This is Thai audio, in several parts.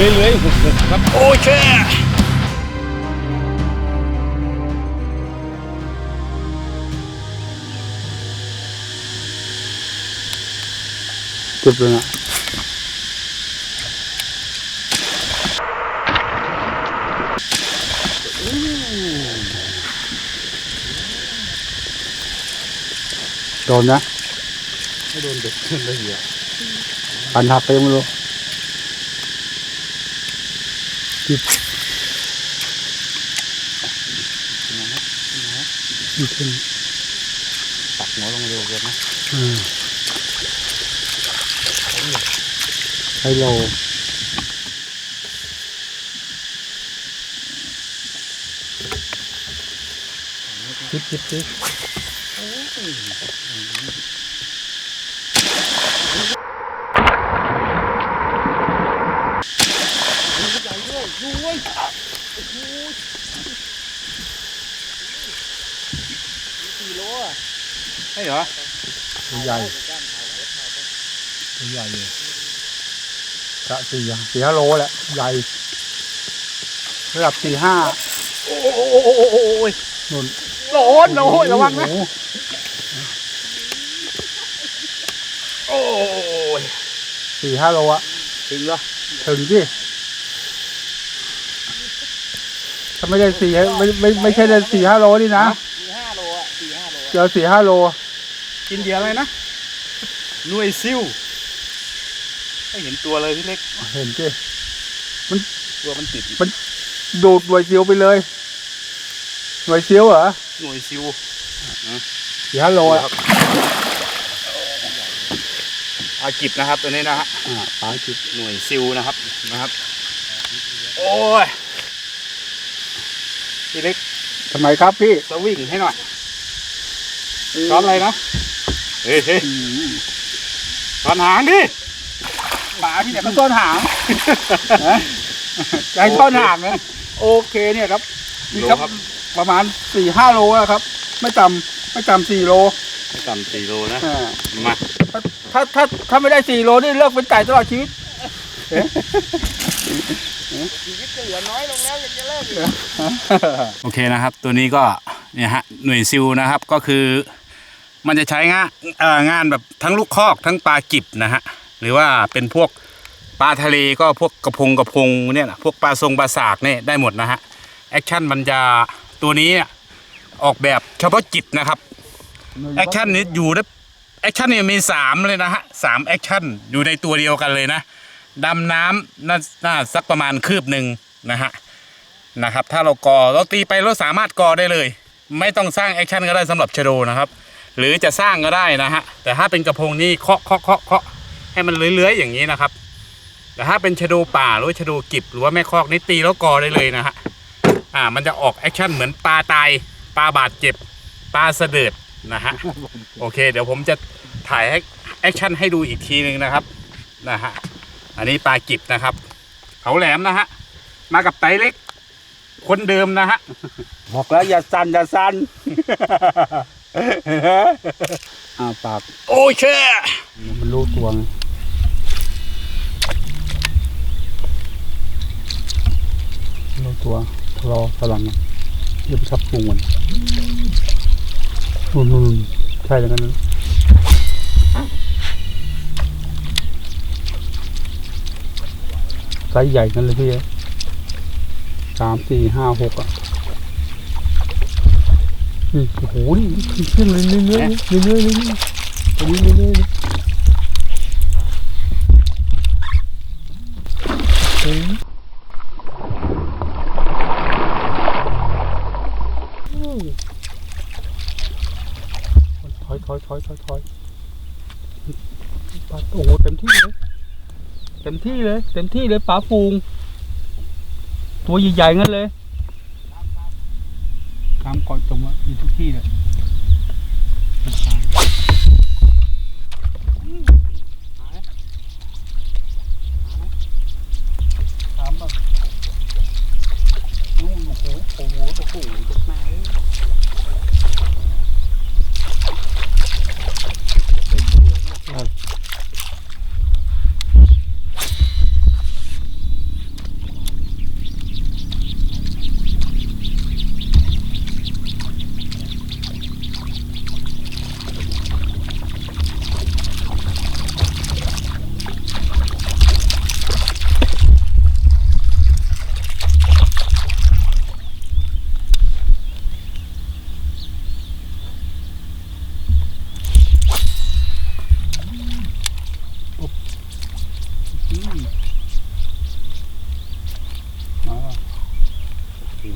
เลยนะเลื้อยๆหุบๆครับ โอ้เช่เจ็บเลยนะโดนนะ ไม่โดนเด็กขึ้นเลยเหรอปันหักไปยังไม่รู้ จิบขึ้นตักหัวลงเร็วเกินนะอืมไฮโลจิบจิบจิบ ใช่เหรอตัวใหญ่ตัวใหญ่เลยกะสี่สี่ห้าโลแหละใหญ่ระดับสี่ห้าโอ้โหโอ้โหโอ้โหโอ้ยนุ่นโดนโอ้ยระวังนะโอ้โหโอ้ยสี่ห้าโลอะถึงเหรอถึงดิถ้าไม่ได้สี่ไม่ไม่ไม่ใช่ได้สี่ห้าโลนี่นะสี่ห้าโลอะสี่ห้าโลเจอสี่ห้าโล กินเดียวอะไรนะหน่วยซิวไม่เห็นตัวเลยพี่เล็กเห็นดิตัวมันติดดูดหน่วยซิวไปเลยหน่วยซิวเหรอหน่วยซิวสี่ห้าโลอะอากิบนะครับตัวนี้นะฮะอ่าปลาจิบหน่วยซิลนะครับนะครับ โอ้ยพี่เล็กทำไมครับพี่สวิงให้หน่อยช้อนอะไรนะ เฮ้ยเฮ้ยช้อนหางดิหมาที่ไหนมันต้นหางนะใจต้นหางนะโอเคเนี่ยครับนี่ครับ ประมาณสี่ห้าโลแล้วครับ ไม่ต่ำไม่ต่ำสี่โลต่ำสี่โลนะอ่ามาถ้าถ้าถ้าไม่ได้สี่โลนี่เลิกเป็นไก่ตลอดชีวิตโอเคนะครับ ตัวนี้ก็เนี่ยฮะหน่วยซิลนะครับก็คือ มันจะใช้งานงานแบบทั้งลูกคอกทั้งปลากิบนะฮะหรือว่าเป็นพวกปลาทะเลก็พวกกระพงกระพงเนี่ยนะพวกปลาทรงปลาสากเนี่ยได้หมดนะฮะแอคชั่นมันจะตัวนี้ออกแบบเฉพาะจิตนะครับแอคชั่นนี้อยู่ได้แอคชั่นเนี่ยมีสามเลยนะฮะสามแอคชั่นอยู่ในตัวเดียวกันเลยนะดำน้ำน่าน่าสักประมาณคืบหนึ่งนะฮะนะครับ ถ้าเรากอเราตีไปเราสามารถกอได้เลย ไม่ต้องสร้างแอคชั่นก็ได้สำหรับชโดนะครับ หรือจะสร้างก็ได้นะฮะแต่ถ้าเป็นกระพงนี่เคาะเคาะเคาะเคาะให้มันเลื้อยๆอย่างนี้นะครับ แต่ถ้าเป็นชโดป่าหรือชโดกิบหรือว่าแม่คอกนี่ตีแล้วกอได้เลยนะฮะอ่ามันจะออกแอคชั่นเหมือนปลาตายปลาบาดเจ็บปลาเสดิร์ดนะฮะโอเค เดี๋ยวผมจะถ่ายแอคชั่นให้ดูอีกทีหนึ่งนะครับนะฮะอันนี้ปลากิบนะครับเขาแหลมนะฮะมากับไตเล็ก คนเดิมนะฮะบอกแล้วอย่าสั่นอย่าสั่น อ่าปาก โอ้เช่มันรู้ตัวไงรู้ตัวรอพลังเริ่มชับปรุงมันนู่นนู่นใช่อย่างนั้นเลยไซส์ใหญ่กันเลยพี่เอ๊ะสามสี่ห้าหกอะ นี่โอ้โหนี่ขึ้นขึ้นเลยเรื่อยเรื่อยเรื่อยเรื่อยเรื่อยๆตัวนี้เรื่อยเรื่อยๆเฮ้ยถอยถอยถอยถอยถอยปลาโอ้โหเต็มที่เลยเต็มที่เลย เต็มที่เลยปลาฟูง ตัวใหญ่ๆงั้นเลยตามก่อนจมอะอยู่ทุกที่เลย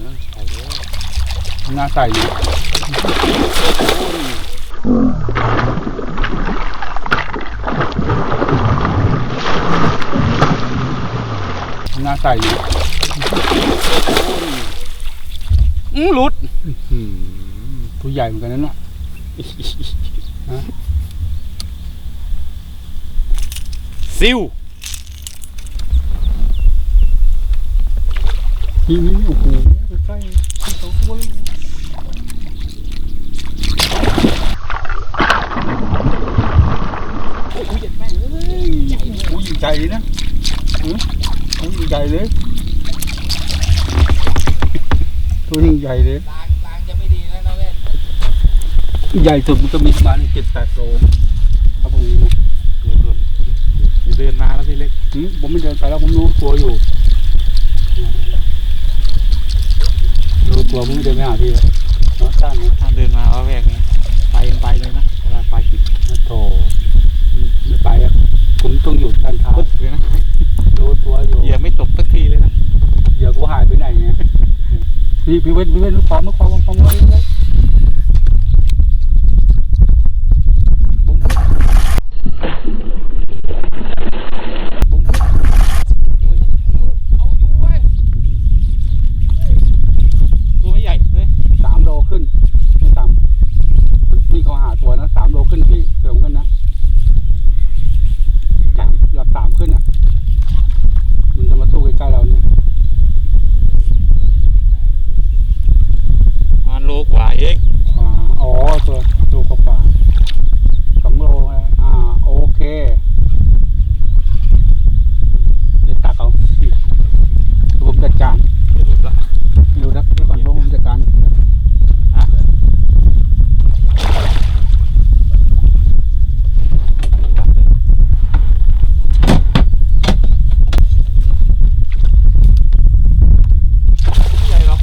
หน้าใส่อยู่น้าใส่อยู่อือหลุดอืมผู้ใหญ่เหมือนกันนั่นน่ะซิว นี่นี่โอ้โหใกล้สองตัวเลยโอ้โหใหญ่แม่งเอ้ยโอ้โหใหญ่เลยนะหือโอ้โหใหญ่เลยตัวนี้ใหญ่เลยลางลางจะไม่ดีแล้วนะเว้นใหญ่สุดมันก็มีประมาณเจ็ดแปดโลครับผมเดินมาแล้วพี่เล็กผมไม่เดินไปแล้วผมรู้ตัวอยู่ รู้ตัวมึงเดินไม่หาพี่แล้วเนาะตั้งนะถ้าเดินมาเอาแวกนี้ไปยังไปเลยนะเวลาไปกินโถไม่ไปอะคุณต้องอยู่ด้านท้าปึ๊ดเลยนะรู้ตัวอยู่อย่าไม่ตกสักทีเลยนะอย่ากูหายไปไหนเนี่ยพี่พี่เวทพี่เวทรู้ความาขอมาขอมาเลยผมผม เอาอยู่เว้ย ตัวไม่ใหญ่เลย สามโลขึ้นไม่ต่ำนี่เขาหาตัวนะสามโลขึ้นพี่เสริมกันนะสามระดับสามขึ้นอะ มันจะมาสู้ใกล้ๆเราเนี่ย ประมาณโล กว่าเอง อ่าอ๋อตัวตัวกว่าๆสองโลไงอ่าโอเค เดี๋ยวตักเอาพี่ผมจัดการ เดี๋ยวหลุดละ ไม่รู้นะเดี๋ยวก่อนผมจัดการ ฮะไม่ใหญ่หรอก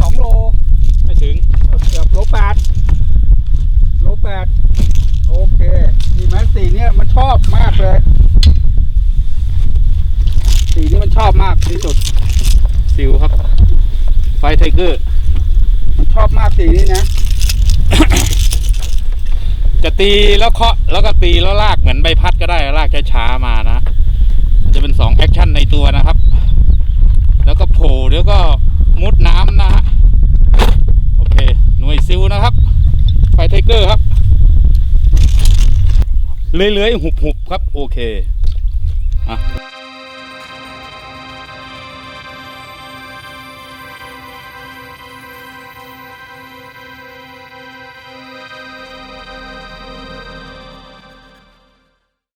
สองโล ไม่ถึง เกือบโลแปดโลแปดโอเคนี่แม็กสีเนี่ยมันชอบมากเลย สีนี้มันชอบมาก ที่สุดซิวครับ ไฟไทเกอร์มันชอบมากสีนี้นะ จะตีแล้วเคาะแล้วก็ตีแล้วลากเหมือนใบพัดก็ได้ลากช้าๆมานะมันจะเป็นสองแอคชั่นในตัวนะครับ แล้วก็โผล่เดี๋ยวก็มุดน้ำนะฮะโอเค หน่วยซิลนะครับ ไฟไทเกอร์ครับเลื้อยๆหุบๆครับ โอเคอะ